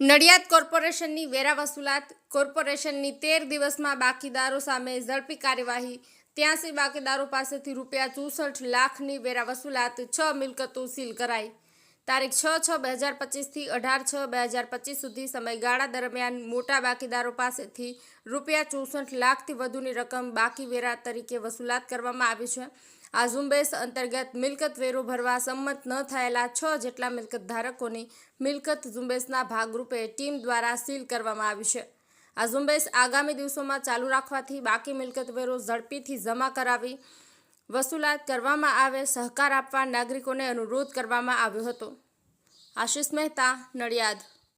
નડિયાદ કોર્પોરેશનની વેરા વસૂલાત, કોર્પોરેશનની તેર દિવસમાં બાકીદારો સામે ઝડપી કાર્યવાહી, ત્યાંસી બાકીદારો પાસેથી રૂપિયા ચોસઠ લાખની વેરા વસૂલાત, છ મિલકતો સીલ કરાઈ. તારીખ છ છ બે હજાર પચીસથી અઢાર છ બે હજાર પચીસ સુધી સમયગાળા દરમિયાન મોટા બાકીદારો પાસેથી રૂપિયા ચોસઠ લાખથી વધુની રકમ બાકી વેરા તરીકે વસૂલાત કરવામાં આવી છે. આ ઝુંબેશ અંતર્ગત મિલકત વેરો ભરવા સંમત ન થયેલા છ જેટલા મિલકત ધારકોની મિલકત ઝુંબેશના ભાગરૂપે ટીમ દ્વારા સીલ કરવામાં આવી છે. આ ઝુંબેશ આગામી દિવસોમાં ચાલુ રાખવાથી બાકી મિલકત વેરો ઝડપીથી જમા કરાવી વસૂલાત કરવામાં આવે સહકાર આપવા નાગરિકોને અનુરોધ કરવામાં આવ્યો હતો. આશિષ મહેતા નડિયાદ.